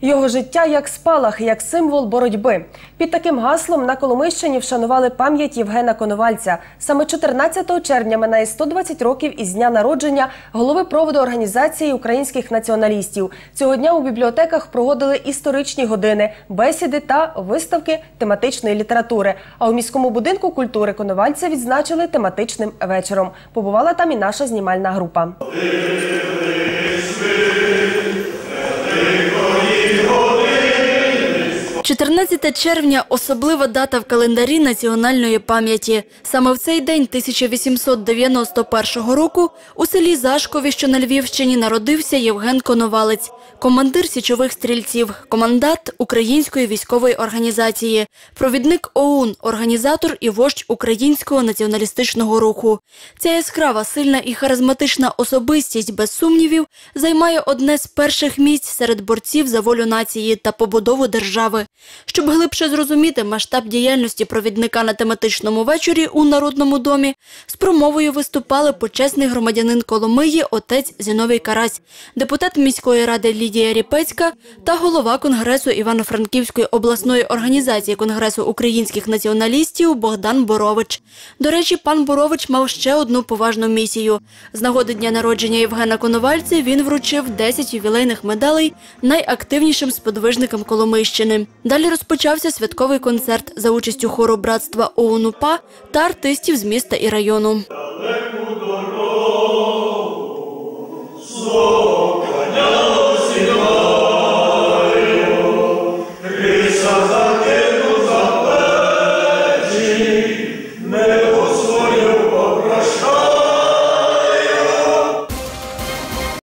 Його життя як спалах, як символ боротьби. Під таким гаслом на Коломийщині вшанували пам'ять Євгена Коновальця. Саме 14 червня минає 120 років із дня народження голови проводу організації українських націоналістів. Цього дня у бібліотеках проводили історичні години, бесіди та виставки тематичної літератури. А у міському будинку культури Коновальця відзначили тематичним вечором. Побувала там і наша знімальна група. 14 червня особлива дата в календарі національної пам'яті. Саме в цей день 1891 року у селі Зашкові, що на Львівщині, народився Євген Коновалець, командир січових стрільців, командант Української військової організації, провідник ОУН, організатор і вождь українського націоналістичного руху. Ця яскрава, сильна і харизматична особистість, без сумнівів, займає одне з перших місць серед борців за волю нації та побудову держави. Щоб глибше зрозуміти масштаб діяльності провідника на тематичному вечорі у Народному домі, з промовою виступали почесний громадянин Коломиї отець Зіновій Карась, депутат міської ради Лідія Ріпецька та голова Конгресу Івано-Франківської обласної організації Конгресу українських націоналістів Богдан Борович. До речі, пан Борович мав ще одну поважну місію. З нагоди дня народження Євгена Коновальця він вручив 10 ювілейних медалей найактивнішим сподвижникам Коломийщини. Далі розпочався святковий концерт за участю хору братства ОУН-УПА та артистів з міста і району. Далеко